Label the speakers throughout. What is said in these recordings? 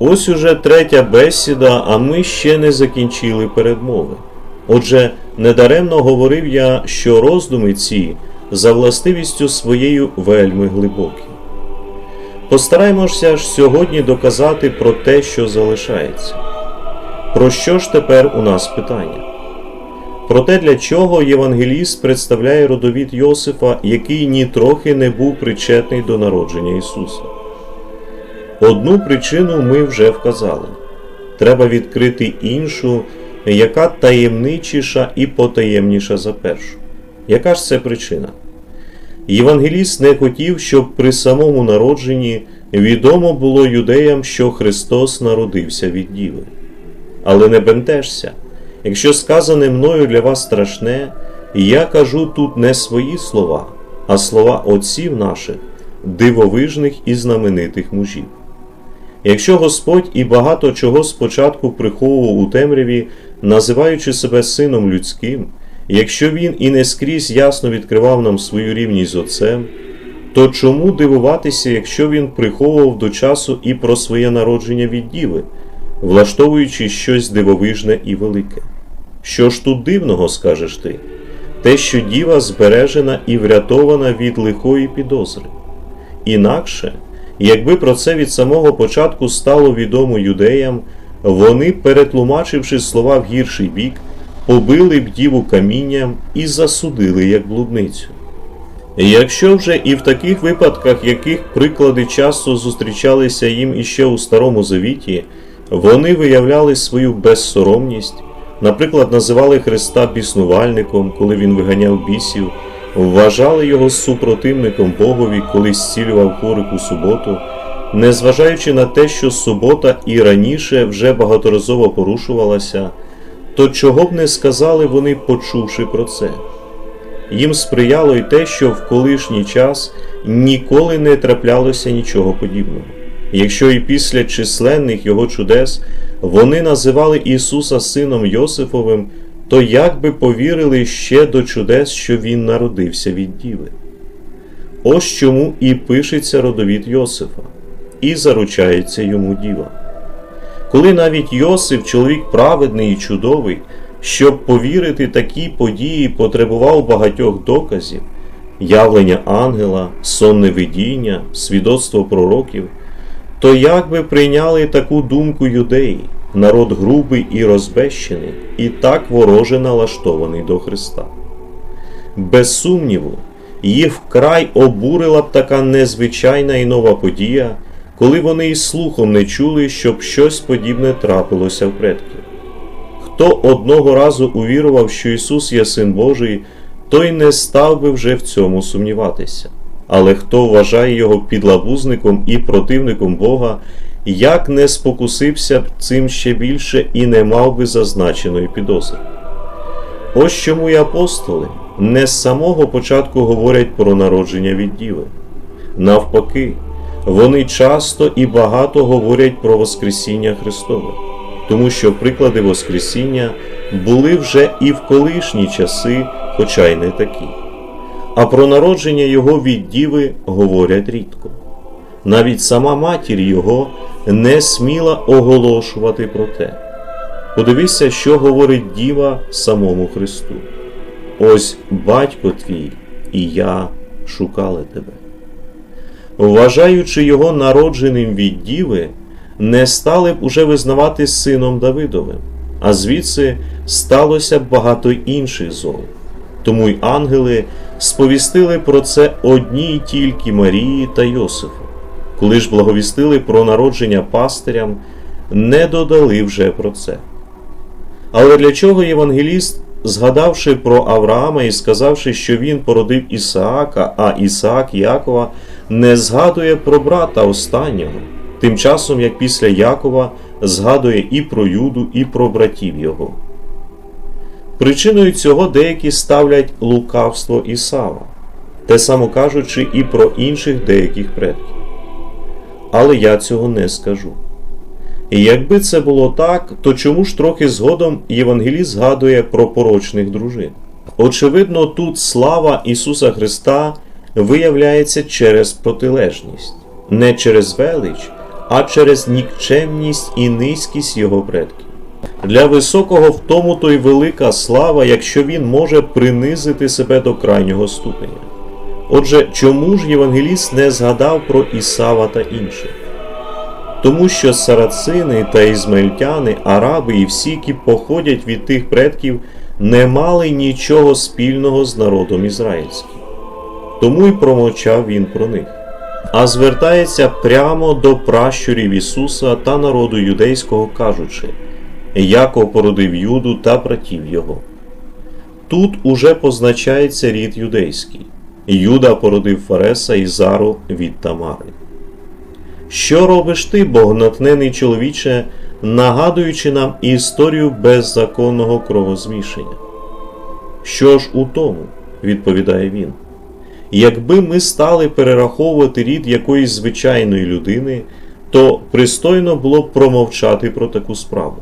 Speaker 1: Ось уже третя бесіда, а ми ще не закінчили передмови. Отже, недаремно говорив я, що роздуми ці за властивістю своєю вельми глибокі. Постараємося ж сьогодні доказати про те, що залишається. Про що ж тепер у нас питання? Про те, для чого євангеліст представляє родовід Йосифа, який нітрохи не був причетний до народження Ісуса. Одну причину ми вже вказали. Треба відкрити іншу, яка таємничіша і потаємніша за першу. Яка ж це причина? Євангеліст не хотів, щоб при самому народженні відомо було юдеям, що Христос народився від Діви. Але не бентежся. Якщо сказане мною для вас страшне, я кажу тут не свої слова, а слова отців наших, дивовижних і знаменитих мужів. Якщо Господь і багато чого спочатку приховував у темряві, називаючи себе сином людським, якщо він і не скрізь ясно відкривав нам свою рівність з Отцем, то чому дивуватися, якщо він приховував до часу і про своє народження від Діви, влаштовуючи щось дивовижне і велике? Що ж тут дивного, скажеш ти? Те, що діва збережена і врятована від лихої підозри. Інакше, якби про це від самого початку стало відомо юдеям, вони, перетлумачивши слова в гірший бік, побили б діву камінням і засудили як блудницю. Якщо вже і в таких випадках, яких приклади часто зустрічалися їм іще у Старому Завіті, вони виявляли свою безсоромність, наприклад, називали Христа біснувальником, коли він виганяв бісів, вважали його супротивником Богові, коли зцілював хворих у суботу, незважаючи на те, що субота і раніше вже багаторазово порушувалася, то чого б не сказали вони, почувши про це. Їм сприяло й те, що в колишній час ніколи не траплялося нічого подібного. Якщо і після численних його чудес вони називали Ісуса сином Йосифовим, то як би повірили ще до чудес, що Він народився від Діви? Ось чому і пишеться родовід Йосифа, і заручається йому діва. Коли навіть Йосиф, чоловік праведний і чудовий, щоб повірити такій події, потребував багатьох доказів, явлення ангела, сонне видіння, свідоцтво пророків, то як би прийняли таку думку юдеї, народ грубий і розбещений, і так вороже налаштований до Христа? Без сумніву, їх вкрай обурила б така незвичайна і нова подія, коли вони і слухом не чули, щоб щось подібне трапилося в предків. Хто одного разу увірував, що Ісус є Син Божий, той не став би вже в цьому сумніватися. Але хто вважає його підлабузником і противником Бога, як не спокусився б цим ще більше і не мав би зазначеної підозри. Ось чому й апостоли не з самого початку говорять про народження від Діви. Навпаки, вони часто і багато говорять про Воскресіння Христове тому що приклади Воскресіння були вже і в колишні часи, хоча й не такі. А про народження його від діви говорять рідко. Навіть сама матір його не сміла оголошувати про те. Подивися, що говорить діва самому Христу. Ось батько твій і я шукали тебе. Вважаючи його народженим від діви, не стали б уже визнавати сином Давидовим, а звідси сталося б багато інших зол. Тому й ангели сповістили про це одній тільки Марії та Йосифу. Коли ж благовістили про народження пастирям, не додали вже про це. Але для чого євангеліст, згадавши про Авраама і сказавши, що він породив Ісаака, а Ісаак Якова, не згадує про брата останнього? тим часом як після Якова згадує і про Юду, і про братів його. Причиною цього деякі ставлять лукавство Ісава, те само кажучи і про інших деяких предків. Але я цього не скажу. І якби це було так, то чому ж трохи згодом Євангеліст згадує про порочних дружин? Очевидно, тут слава Ісуса Христа виявляється через протилежність, не через велич, а через нікчемність і низькість його предків. Для високого в тому то й велика слава, якщо він може принизити себе до крайнього ступеня. Отже, чому ж євангеліст не згадав про Ісава та інших? Тому що сарацини та ізмельтяни, араби і всі, які походять від тих предків, не мали нічого спільного з народом ізраїльським. Тому й промовчав він про них, а звертається прямо до пращурів Ісуса та народу юдейського, кажучи, Яков породив Юду та братів його. Тут уже позначається рід юдейський. Юда породив Фареса і Зару від Тамари. Що робиш ти, богнатнений чоловіче, нагадуючи нам історію беззаконного кровозмішання? Що ж у тому, відповідає він. Якби ми стали перераховувати рід якоїсь звичайної людини, то пристойно було б промовчати про таку справу.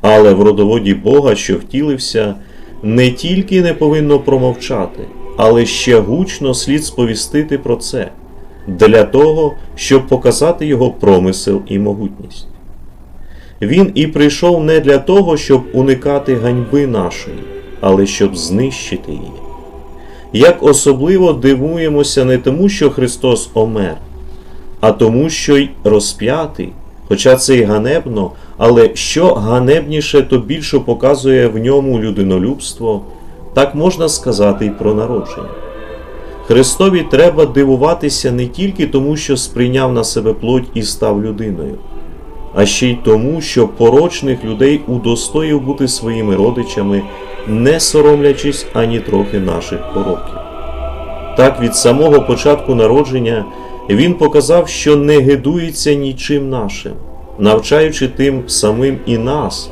Speaker 1: Але в родоводі Бога, що втілився, не тільки не повинно промовчати, але ще гучно слід сповістити про це, для того, щоб показати його промисел і могутність. Він і прийшов не для того, щоб уникати ганьби нашої, але щоб знищити її. Як особливо дивуємося не тому, що Христос омер, а тому, що й розп'ятий, хоча це й ганебно, але що ганебніше, то більше показує в ньому людинолюбство, так можна сказати й про народження. Христові треба дивуватися не тільки тому, що сприйняв на себе плоть і став людиною, а ще й тому, що порочних людей удостоїв бути своїми родичами, не соромлячись ані трохи наших пороків. Так від самого початку народження він показав, що не гидується нічим нашим, навчаючи тим самим і нас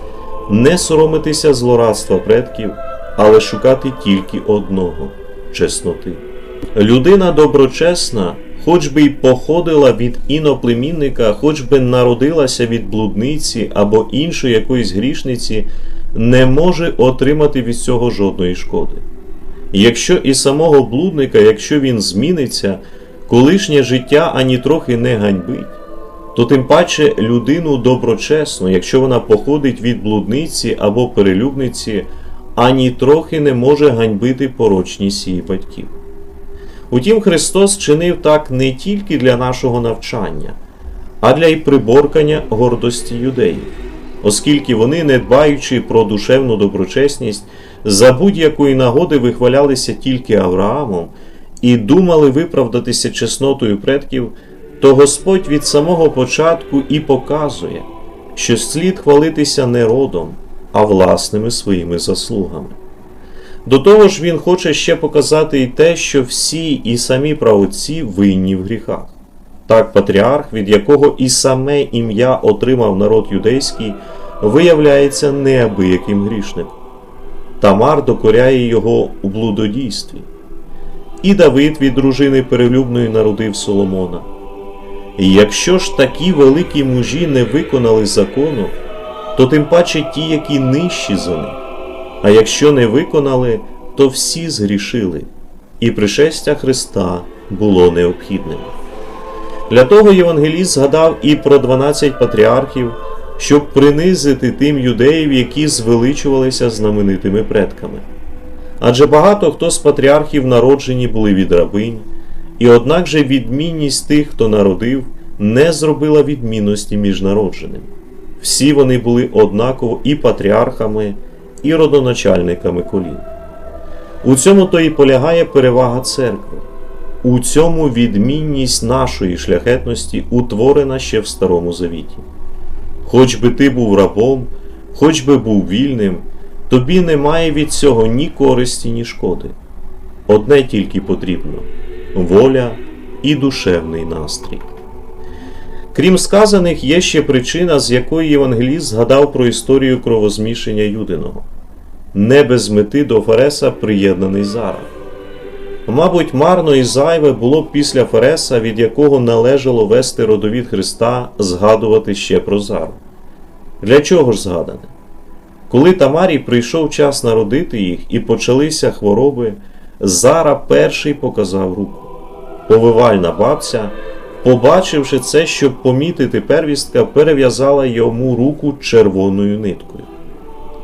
Speaker 1: не соромитися злорадства предків, але шукати тільки одного чесноти. Людина доброчесна, хоч би й походила від іноплемінника, хоч би народилася від блудниці або іншої якоїсь грішниці, не може отримати від цього жодної шкоди. Якщо і самого блудника, якщо він зміниться, колишнє життя ані трохи не ганьбить, то тим паче людину доброчесну, якщо вона походить від блудниці або перелюбниці, ані трохи не може ганьбити порочність її батьків. Утім, Христос чинив так не тільки для нашого навчання, а для й приборкання гордості юдеїв, оскільки вони, не дбаючи про душевну доброчесність, за будь-якої нагоди вихвалялися тільки Авраамом і думали виправдатися чеснотою предків, то Господь від самого початку і показує, що слід хвалитися не родом, а власними своїми заслугами. До того ж, він хоче ще показати і те, що всі і самі праотці винні в гріхах. Так, патріарх, від якого і саме ім'я отримав народ юдейський, виявляється неабияким грішником. Тамар докоряє його у блудодійстві. І Давид від дружини перелюбної народив Соломона. І якщо ж такі великі мужі не виконали закону, то тим паче ті, які нижчі за них. А якщо не виконали, то всі згрішили, і пришестя Христа було необхідним. Для того Євангеліст згадав і про 12 патріархів, щоб принизити тим юдеїв, які звеличувалися знаменитими предками. Адже багато хто з патріархів народжені були від рабинь, і однак же відмінність тих, хто народив, не зробила відмінності між народженими. Всі вони були однаково і патріархами, і родоначальниками колін. У цьому то і полягає перевага церкви, у цьому відмінність нашої шляхетності утворена ще в Старому Завіті. Хоч би ти був рабом, хоч би був вільним, тобі немає від цього ні користі, ні шкоди. Одне тільки потрібно воля і душевний настрій. Крім сказаних, є ще причина, з якої Євангеліст згадав про історію кровозмішання Юдиного. Не без мети до Фареса приєднаний Зара. Мабуть, марно і зайве було б після Фареса, від якого належало вести родовід Христа, згадувати ще про Зару. Для чого ж згадане? Коли Тамарі прийшов час народити їх і почалися хвороби, Зара перший показав руку. Повивальна бабця Побачивши це, щоб помітити первістка, перев'язала йому руку червоною ниткою.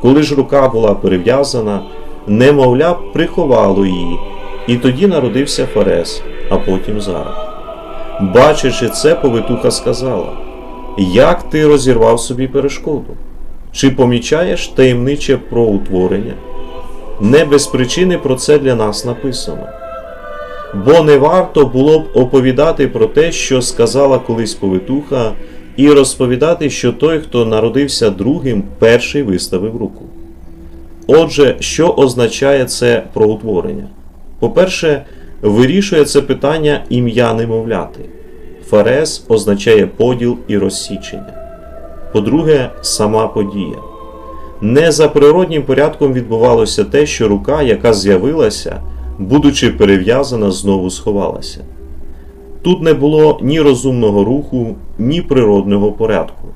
Speaker 1: Коли ж рука була перев'язана, немовля приховало її, і тоді народився Фарес, а потім Зара. Бачачи це, повитуха сказала: Як ти розірвав собі перешкоду? Чи помічаєш таємниче проутворення? Не без причини про це для нас написано. Бо не варто було б оповідати про те, що сказала колись повитуха, і розповідати, що той, хто народився другим, перший виставив руку. Отже, що означає це проутворення? По-перше, вирішує це питання ім'я немовляти. Фарес означає поділ і розсічення. По-друге, сама подія. Не за природнім порядком відбувалося те, що рука, яка з'явилася, будучи перев'язана, знову сховалася. Тут не було ні розумного руху, ні природного порядку.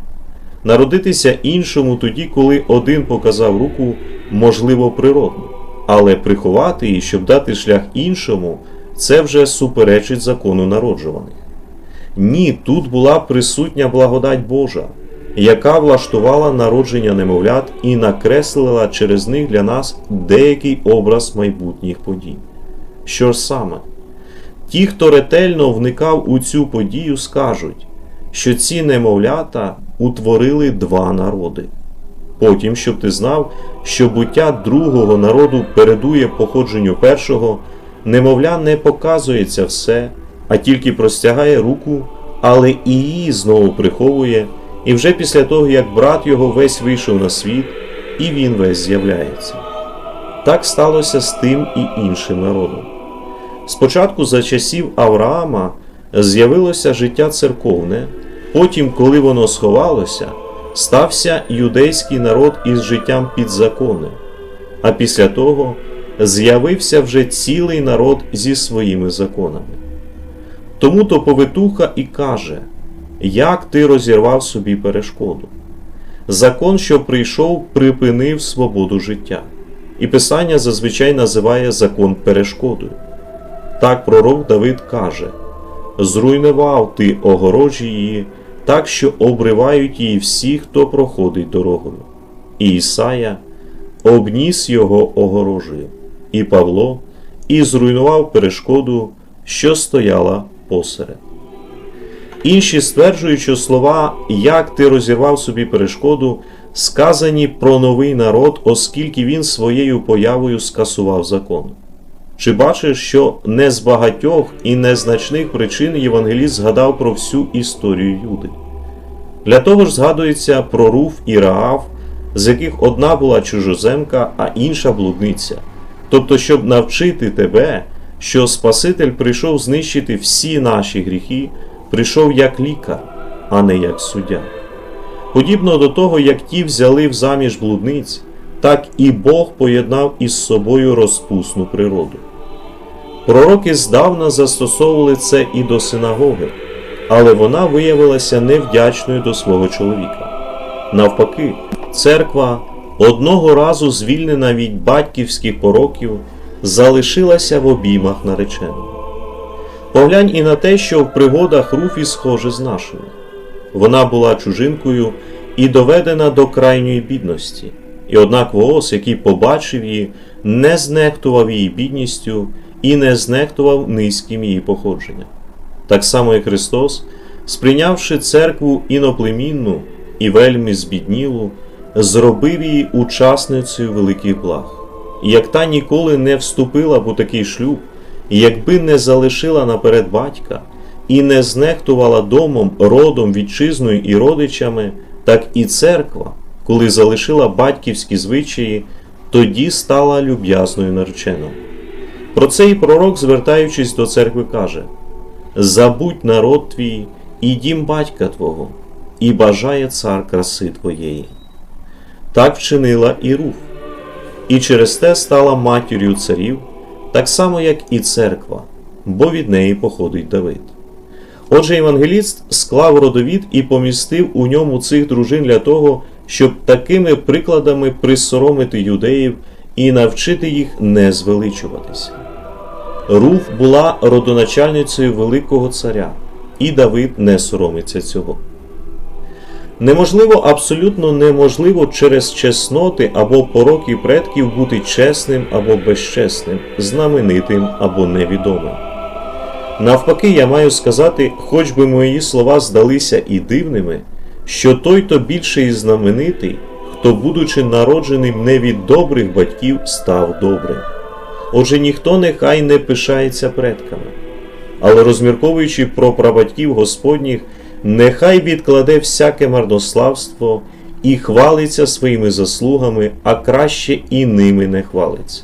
Speaker 1: Народитися іншому тоді, коли один показав руку, можливо, природно, але приховати її, щоб дати шлях іншому, це вже суперечить закону народжуваних. Ні, тут була присутня благодать Божа, яка влаштувала народження немовлят і накреслила через них для нас деякий образ майбутніх подій. Що ж саме? Ті, хто ретельно вникав у цю подію, скажуть, що ці немовлята утворили два народи. Потім, щоб ти знав, що буття другого народу передує походженню першого, немовля не показується все, а тільки простягає руку, але і її знову приховує, і вже після того, як брат його весь вийшов на світ, і він весь з'являється. Так сталося з тим і іншим народом. Спочатку за часів Авраама з'явилося життя церковне, потім, коли воно сховалося, стався юдейський народ із життям під законом, а після того з'явився вже цілий народ зі своїми законами. Тому то повитуха і каже, як ти розірвав собі перешкоду. Закон, що прийшов, припинив свободу життя, і Писання зазвичай називає закон перешкодою. Так пророк Давид каже: Зруйнував ти огорожі її, так що обривають її всі, хто проходить дорогою. І Ісая обніс його огорожею, і Павло і зруйнував перешкоду, що стояла посеред. Інші стверджують, що слова Як ти розірвав собі перешкоду, сказані про новий народ, оскільки він своєю появою скасував закон. Чи бачиш, що не з багатьох і незначних причин Євангеліст згадав про всю історію Юди? Для того ж згадується про Руф і Раав, з яких одна була чужоземка, а інша блудниця. Тобто, щоб навчити тебе, що Спаситель прийшов знищити всі наші гріхи, прийшов як лікар, а не як суддя. Подібно до того, як ті взяли в заміж блудниць, так і Бог поєднав із собою розпусну природу. Пророки здавна застосовували це і до синагоги, але вона виявилася невдячною до свого чоловіка. Навпаки, церква, одного разу звільнена від батьківських пороків, залишилася в обіймах нареченого. Поглянь і на те, що в пригодах Руфі схоже з нашими. Вона була чужинкою і доведена до крайньої бідності, і однак Воос, який побачив її, не знехтував її бідністю і не знехтував низьким її походженням. Так само і Христос, сприйнявши церкву іноплемінну і вельми збіднілу, зробив її учасницею великих благ. І як та ніколи не вступила б у такий шлюб, якби не залишила наперед батька і не знехтувала домом, родом, вітчизною і родичами, так і церква, коли залишила батьківські звичаї, тоді стала люб'язною нареченою. Про це і пророк, звертаючись до церкви, каже: Забудь народ твій і дім батька Твого, і бажає цар краси Твоєї. Так вчинила і Руф, і через те стала матір'ю царів, так само, як і церква, бо від неї походить Давид. Отже, Євангеліст склав родовід і помістив у ньому цих дружин для того, щоб такими прикладами присоромити юдеїв і навчити їх не звеличуватися. Руф була родоначальницею Великого царя, і Давид не соромиться цього. Неможливо, абсолютно неможливо через чесноти або пороки предків бути чесним або безчесним, знаменитим або невідомим. Навпаки, я маю сказати, хоч би мої слова здалися і дивними, що той то більше і знаменитий, хто, будучи народженим не від добрих батьків, став добрим. Отже, ніхто нехай не пишається предками. Але розмірковуючи про прабатьків Господніх, нехай відкладе всяке марнославство і хвалиться своїми заслугами, а краще і ними не хвалиться.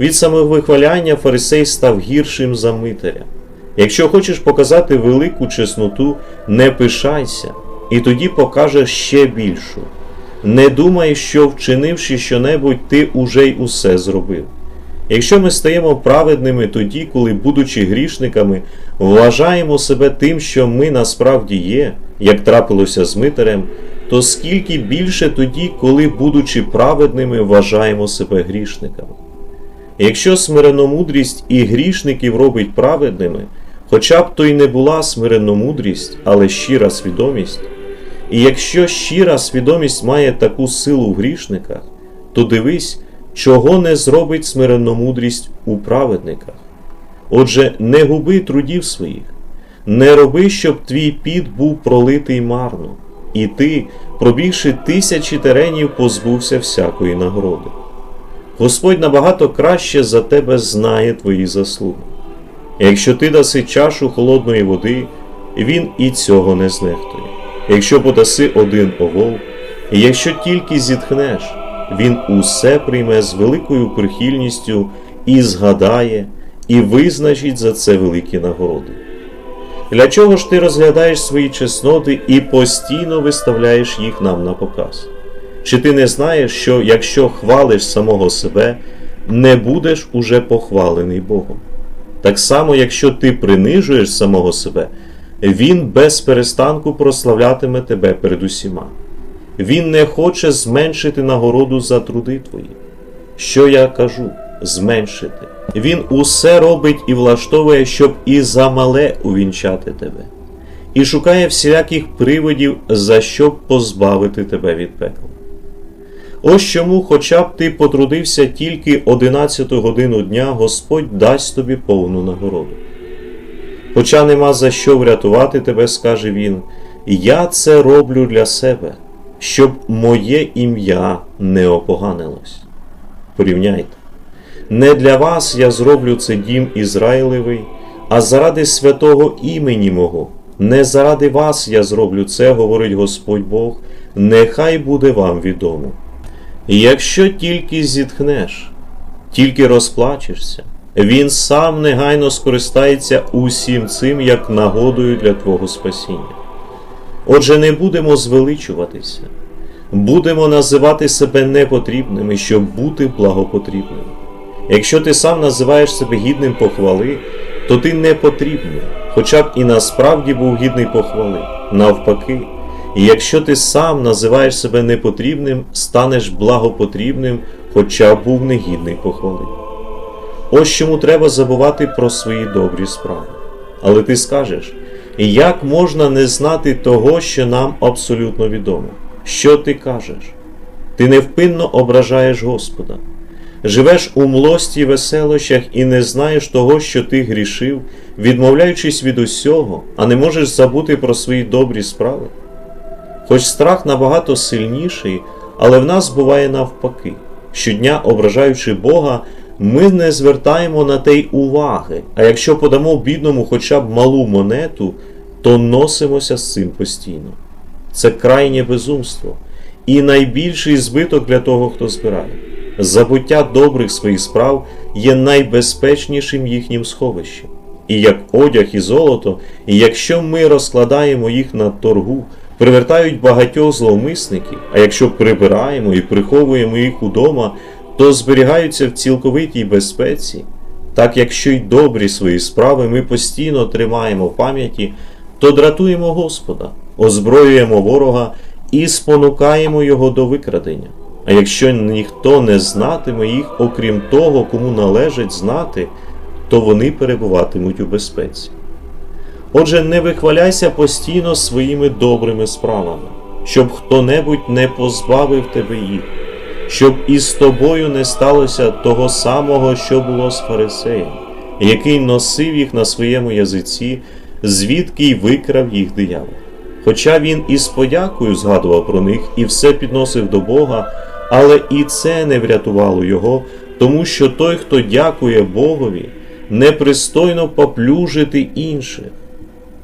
Speaker 1: Від самовихваляння фарисей став гіршим за митаря. Якщо хочеш показати велику чесноту, не пишайся, і тоді покажеш ще більшу. Не думай, що вчинивши щонебудь, ти уже й усе зробив. Якщо ми стаємо праведними тоді, коли, будучи грішниками, вважаємо себе тим, що ми насправді є, як трапилося з митарем, то скільки більше тоді, коли, будучи праведними, вважаємо себе грішниками. Якщо смиренномудрість і грішників робить праведними, хоча б то й не була смиренномудрість, але щира свідомість, і якщо щира свідомість має таку силу в грішниках, то дивись, чого не зробить смиренномудрість у праведниках. Отже, не губи трудів своїх, не роби, щоб твій піт був пролитий марно, і ти, пробігши тисячі теренів, позбувся всякої нагороди. Господь набагато краще за тебе знає твої заслуги. Якщо ти даси чашу холодної води, він і цього не знехтує. Якщо подаси один овол, якщо тільки зітхнеш, він усе прийме з великою прихильністю і згадає, і визначить за це великі нагороди. Для чого ж ти розглядаєш свої чесноти і постійно виставляєш їх нам на показ? Чи ти не знаєш, що якщо хвалиш самого себе, не будеш уже похвалений Богом? Так само, якщо ти принижуєш самого себе, Він без перестанку прославлятиме тебе перед усіма. Він не хоче зменшити нагороду за труди твої. Що я кажу? Зменшити. Він усе робить і влаштовує, щоб і за мале увінчати тебе, і шукає всіляких приводів, за що позбавити тебе від пекла. Ось чому, хоча б ти потрудився тільки 11 годину дня, Господь дасть тобі повну нагороду. Хоча нема за що врятувати тебе, скаже він, я це роблю для себе, щоб моє ім'я не опоганилось. Порівняйте, не для вас я зроблю це дім Ізраїлевий, а заради святого імені мого. Не заради вас я зроблю це, говорить Господь Бог, нехай буде вам відомо. Якщо тільки зітхнеш, тільки розплачешся, він сам негайно скористається усім цим як нагодою для Твого спасіння. Отже, не будемо звеличуватися, будемо називати себе непотрібними, щоб бути благопотрібними. Якщо ти сам називаєш себе гідним похвали, то ти не потрібний, хоча б і насправді був гідний похвали. Навпаки, і якщо ти сам називаєш себе непотрібним, станеш благопотрібним, хоча б був негідний похвали. Ось чому треба забувати про свої добрі справи. Але ти скажеш, як можна не знати того, що нам абсолютно відомо? Що ти кажеш? Ти невпинно ображаєш Господа, живеш у млості й веселощах і не знаєш того, що ти грішив, відмовляючись від усього, а не можеш забути про свої добрі справи. Хоч страх набагато сильніший, але в нас буває навпаки. Щодня, ображаючи Бога, ми не звертаємо на те й уваги, а якщо подамо бідному хоча б малу монету, то носимося з цим постійно. Це крайнє безумство і найбільший збиток для того, хто збирає. Забуття добрих своїх справ є найбезпечнішим їхнім сховищем. І як одяг і золото, якщо ми розкладаємо їх на торгу, привертають багатьох зловмисників, а якщо прибираємо і приховуємо їх удома, то зберігаються в цілковитій безпеці. Так якщо й добрі свої справи ми постійно тримаємо в пам'яті, то дратуємо Господа, озброюємо ворога і спонукаємо його до викрадення. А якщо ніхто не знатиме їх, окрім того, кому належить знати, то вони перебуватимуть у безпеці. Отже, не вихваляйся постійно своїми добрими справами, щоб хто-небудь не позбавив тебе їх, щоб із тобою не сталося того самого, що було з фарисеєм, який носив їх на своєму язиці, звідки й викрав їх диявол. Хоча він із подякою згадував про них і все підносив до Бога, але і це не врятувало його, тому що той, хто дякує Богові, непристойно поплюжити інших,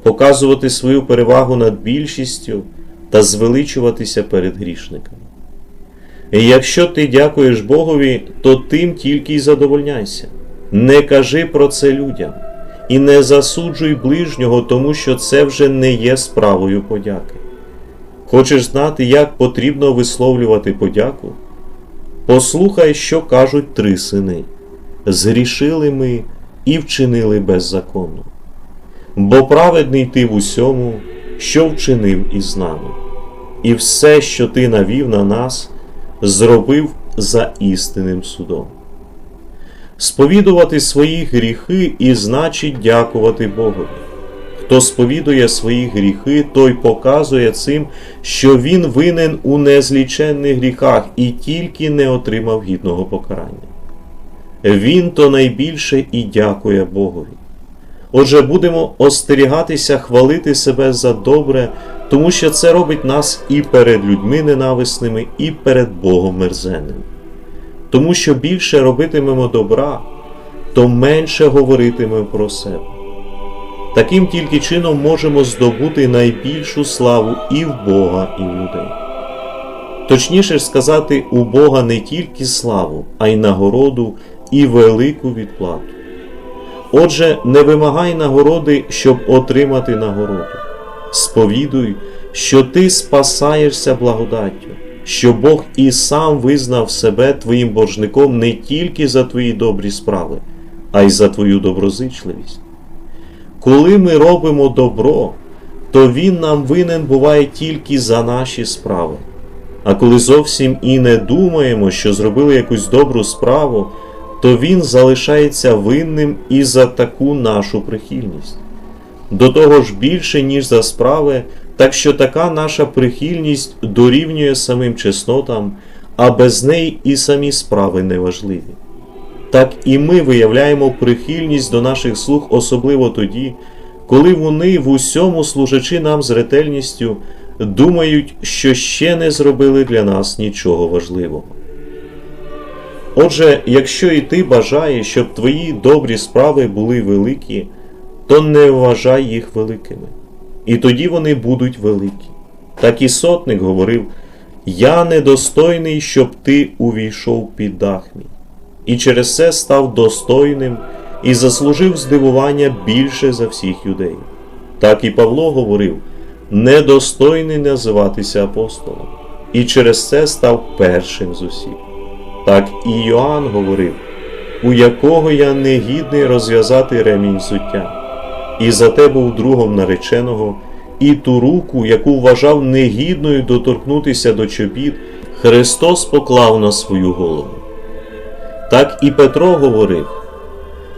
Speaker 1: показувати свою перевагу над більшістю та звеличуватися перед грішниками. Якщо ти дякуєш Богові, то тим тільки й задовольняйся. Не кажи про це людям і не засуджуй ближнього, тому що це вже не є справою подяки. Хочеш знати, як потрібно висловлювати подяку? Послухай, що кажуть три сини. Згрішили ми і вчинили беззаконно. Бо праведний ти в усьому, що вчинив із нами, і все, що ти навів на нас, зробив за істинним судом. Сповідувати свої гріхи і значить дякувати Богові. Хто сповідує свої гріхи, той показує цим, що він винен у незліченних гріхах і тільки не отримав гідного покарання. Він то найбільше і дякує Богові. Отже, будемо остерігатися хвалити себе за добре, тому що це робить нас і перед людьми ненависними, і перед Богом мерзенним. Тому що більше робитимемо добра, то менше говоритимемо про себе. Таким тільки чином можемо здобути найбільшу славу і в Бога, і в людей. Точніше сказати, у Бога не тільки славу, а й нагороду і велику відплату. Отже, не вимагай нагороди, щоб отримати нагороду. Сповідуй, що ти спасаєшся благодаттю, що Бог і сам визнав себе твоїм боржником не тільки за твої добрі справи, а й за твою доброзичливість. Коли ми робимо добро, то Він нам винен буває тільки за наші справи. А коли зовсім і не думаємо, що зробили якусь добру справу, то Він залишається винним і за таку нашу прихильність. До того ж більше, ніж за справи, так що така наша прихильність дорівнює самим чеснотам, а без неї і самі справи неважливі. Так і ми виявляємо прихильність до наших слуг особливо тоді, коли вони в усьому служачи нам з ретельністю думають, що ще не зробили для нас нічого важливого. Отже, якщо і ти бажаєш, щоб твої добрі справи були великі, то не вважай їх великими, і тоді вони будуть великі. Так і сотник говорив: Я недостойний, щоб ти увійшов під дах мій, і через це став достойним і заслужив здивування більше за всіх юдеїв. Так і Павло говорив: недостойний називатися апостолом, і через це став першим з усіх. Так і Йоанн говорив, у якого я не гідний розв'язати ремінь взуття, і за те був другом нареченого, і ту руку, яку вважав негідною доторкнутися до чобіт, Христос поклав на свою голову. Так і Петро говорив: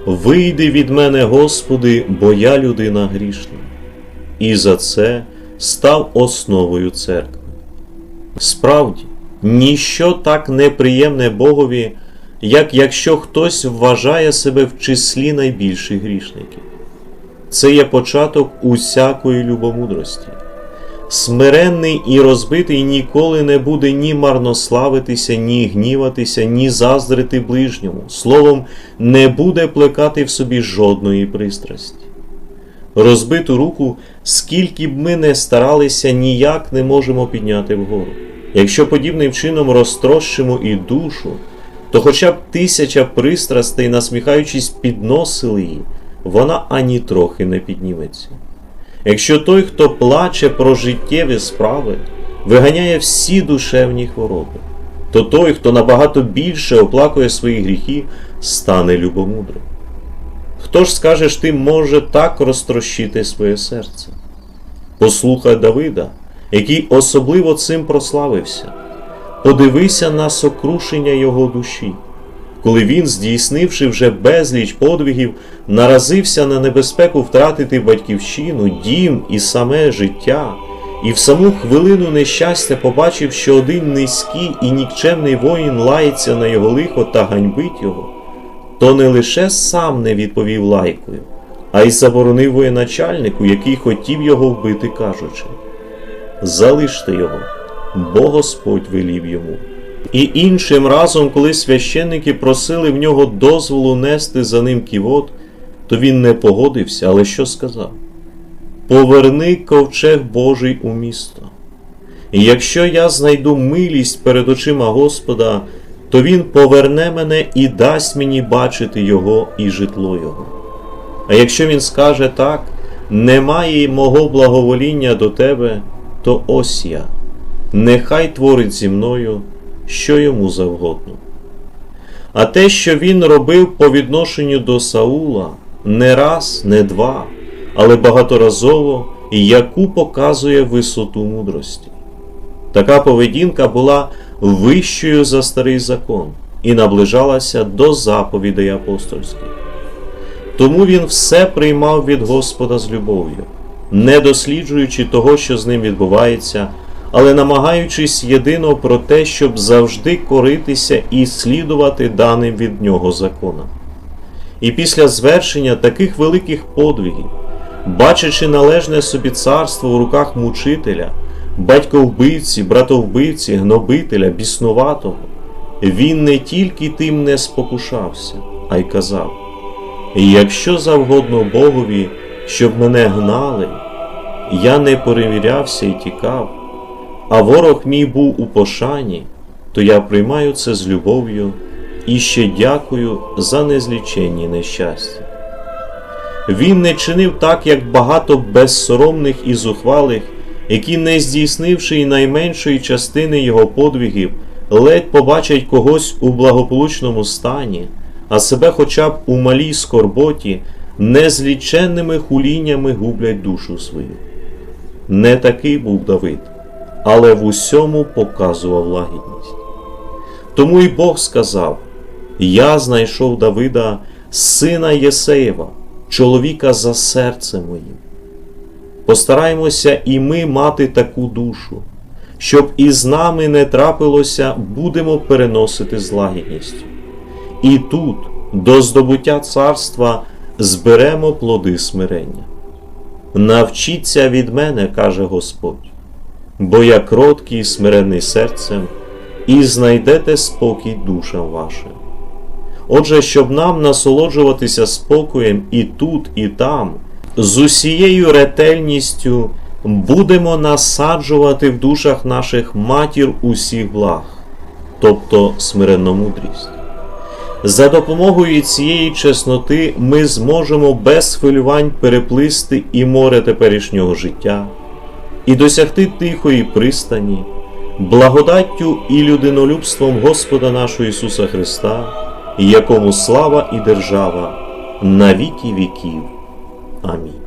Speaker 1: Вийди від мене, Господи, бо я людина грішна, і за це став основою церкви. Справді, ніщо так неприємне Богові, як якщо хтось вважає себе в числі найбільших грішників. Це є початок усякої любомудрості. Смиренний і розбитий ніколи не буде ні марнославитися, ні гніватися, ні заздрити ближньому, словом, не буде плекати в собі жодної пристрасті. Розбиту руку, скільки б ми не старалися, ніяк не можемо підняти вгору. Якщо подібним чином розтрощимо і душу, то хоча б тисяча пристрастей, насміхаючись, підносили її, вона ані трохи не підніметься. Якщо той, хто плаче про життєві справи, виганяє всі душевні хвороби, то той, хто набагато більше оплакує свої гріхи, стане любомудрим. Хто ж скажеш ти може так розтрощити своє серце? Послухай Давида, який особливо цим прославився. Подивися на сокрушення його душі. Коли він, здійснивши вже безліч подвигів, наразився на небезпеку втратити батьківщину, дім і саме життя, і в саму хвилину нещастя побачив, що один низький і нікчемний воїн лається на його лихо та ганьбить його, то не лише сам не відповів лайкою, а й заборонив воєначальнику, який хотів його вбити, кажучи: Залиште його, бо Господь велів йому. І іншим разом, коли священники просили в нього дозволу нести за ним ківот, то він не погодився, але що сказав? Поверни ковчег Божий у місто. І якщо я знайду милість перед очима Господа, то Він поверне мене і дасть мені бачити Його і житло Його. А якщо він скаже так, немає мого благовоління до тебе, то ось я, нехай творить зі мною, що йому завгодно. А те, що він робив по відношенню до Саула, не раз, не два, але багаторазово, яку показує висоту мудрості. Така поведінка була вищою за старий закон і наближалася до заповідей апостольських. Тому він все приймав від Господа з любов'ю, не досліджуючи того, що з ним відбувається, але намагаючись єдино про те, щоб завжди коритися і слідувати даним від нього законам. І після звершення таких великих подвигів, бачачи належне собі царство в руках мучителя, батьковбивці, братовбивці, гнобителя, біснуватого, він не тільки тим не спокушався, а й казав. Якщо завгодно Богові, щоб мене гнали, я не перевірявся і тікав, а ворог мій був у пошані, то я приймаю це з любов'ю і ще дякую за незліченні нещастя. Він не чинив так, як багато безсоромних і зухвалих, які, не здійснивши й найменшої частини його подвигів, ледь побачать когось у благополучному стані а себе хоча б у малій скорботі незліченними хуліннями гублять душу свою. Не такий був Давид, але в усьому показував лагідність. Тому і Бог сказав: Я знайшов Давида, сина Єсеєва, чоловіка за серцем моїм. Постараємося і ми мати таку душу, щоб із нами не трапилося, будемо переносити з лагідністю. І тут, до здобуття царства, зберемо плоди смирення. Навчіться від мене, каже Господь, бо я кроткий і смиренний серцем, і знайдете спокій душам вашим. Отже, щоб нам насолоджуватися спокоєм і тут, і там, з усією ретельністю будемо насаджувати в душах наших матір усіх благ, тобто смиренну мудрість. За допомогою цієї чесноти ми зможемо без хвилювань переплисти і море теперішнього життя, і досягти тихої пристані, благодаттю і людинолюбством Господа нашого Ісуса Христа, якому слава і держава на віки віків. Амінь.